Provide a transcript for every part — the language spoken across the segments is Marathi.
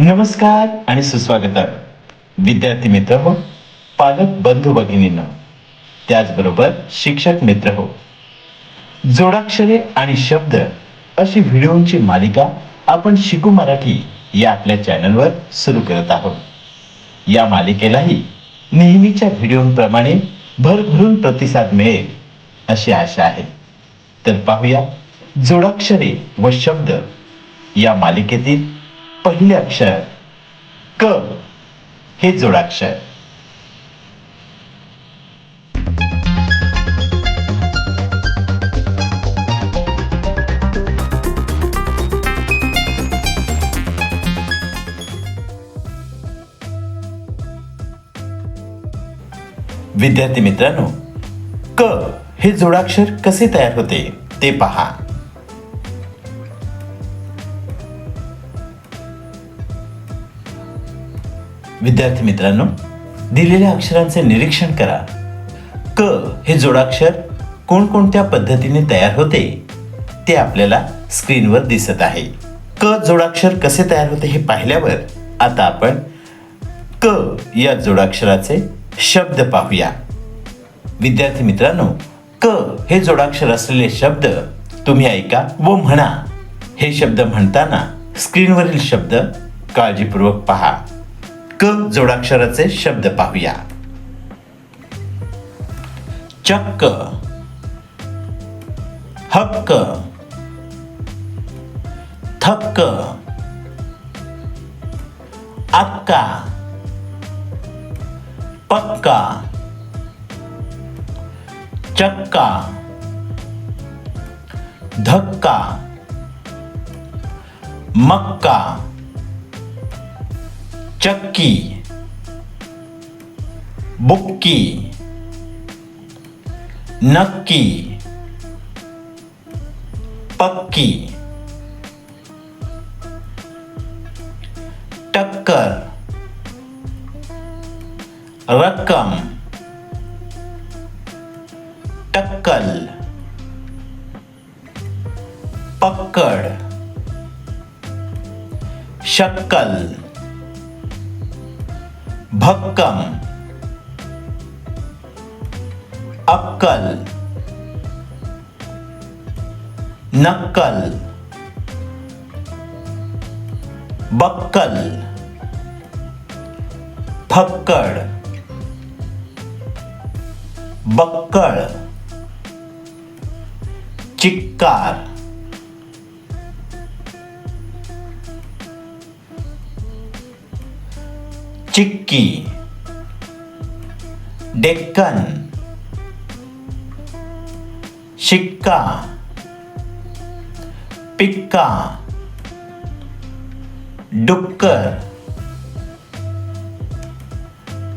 नमस्कार आणि सुस्वागत विद्यार्थी मित्र हो पालक बंधू भगिनीनं. त्याचबरोबर शिक्षक मित्र हो. जोडाक्षरे आणि शब्द अशी व्हिडिओंची मालिका आपण शिकू मराठी या आपल्या चॅनलवर सुरू करत आहोत. या मालिकेलाही नेहमीच्या व्हिडिओंप्रमाणे भरभरून प्रतिसाद मिळेल अशी आशा आहे. तर पाहूया जोडाक्षरे व शब्द या मालिकेतील पहिले अक्षर क. हे जोडाक्षर विद्यार्थी मित्रांनो क हे जोडाक्षर कसे तयार होते ते पहा. विद्यार्थी मित्रांनो दिलेल्या अक्षरांचे निरीक्षण करा. क हे जोडाक्षर कोणकोणत्या पद्धतीने तयार होते ते आपल्याला स्क्रीनवर दिसत आहे. क जोडाक्षर कसे तयार होते हे पाहिल्यावर आता आपण क या जोडाक्षराचे शब्द पाहूया. विद्यार्थी मित्रांनो क हे जोडाक्षर असलेले शब्द तुम्ही ऐका व म्हणा. हे शब्द म्हणताना स्क्रीनवरील शब्द काळजीपूर्वक पहा. क जोडाक्षराचे शब्द पाहूया. चक्क. हक्क. थक्क. अक्का. पक्का. चक्का. धक्का. मक्का. चक्की बुक्की नक्की पक्की टक्कर रक्कम टक्कल पक्कड शक्कल। भक्कम अक्कल नक्कल बक्कल फक्कड बक्कळ चिक्कार। चिक्की डेक्कन शिक्का पिक्का डुक्कर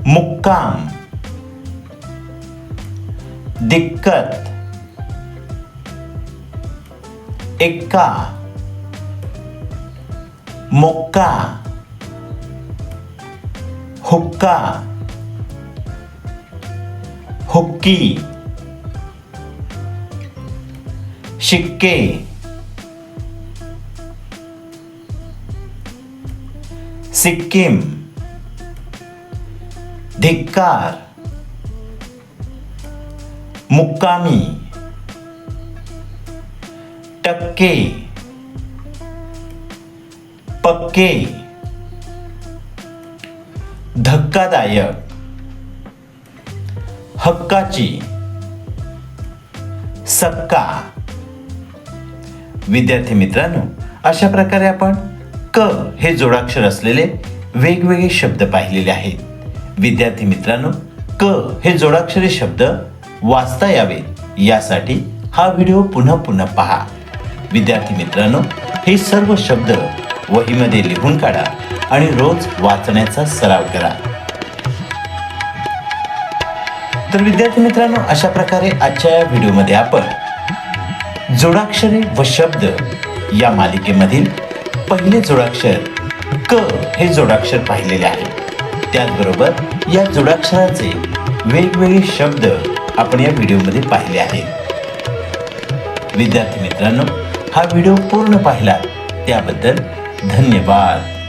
मुक्काम दिक्कत एक्का मुक्का हुक्का। हुक्की। शिक्के। सिक्किम। धिक्कार। मुक्कामी। टक्के। पक्के। धक्कादायक हक्काची सक्का विद्यार्थी मित्रांनो अशा प्रकारे आपण क हे जोडाक्षर असलेले वेगवेगळे शब्द पाहिलेले आहेत. विद्यार्थी मित्रांनो क हे जोडाक्षरी शब्द वाचता यावेत. यासाठी हा व्हिडिओ पुन्हा पुन्हा पहा. विद्यार्थी मित्रांनो हे सर्व शब्द वहीमध्ये लिहून काढा. आणि रोज वाचण्याचा सराव करा. तर विद्यार्थी मित्रांनो अशा प्रकारे आजच्या या व्हिडिओमध्ये आपण जोडाक्षरे व शब्द या मालिकेमधील पहिले जोडाक्षर क हे जोडाक्षर पाहिलेले आहे. त्याचबरोबर या जोडाक्षराचे वेगवेगळे शब्द आपण या व्हिडिओमध्ये पाहिले आहेत. विद्यार्थी मित्रांनो हा व्हिडिओ पूर्ण पाहिला त्याबद्दल धन्यवाद.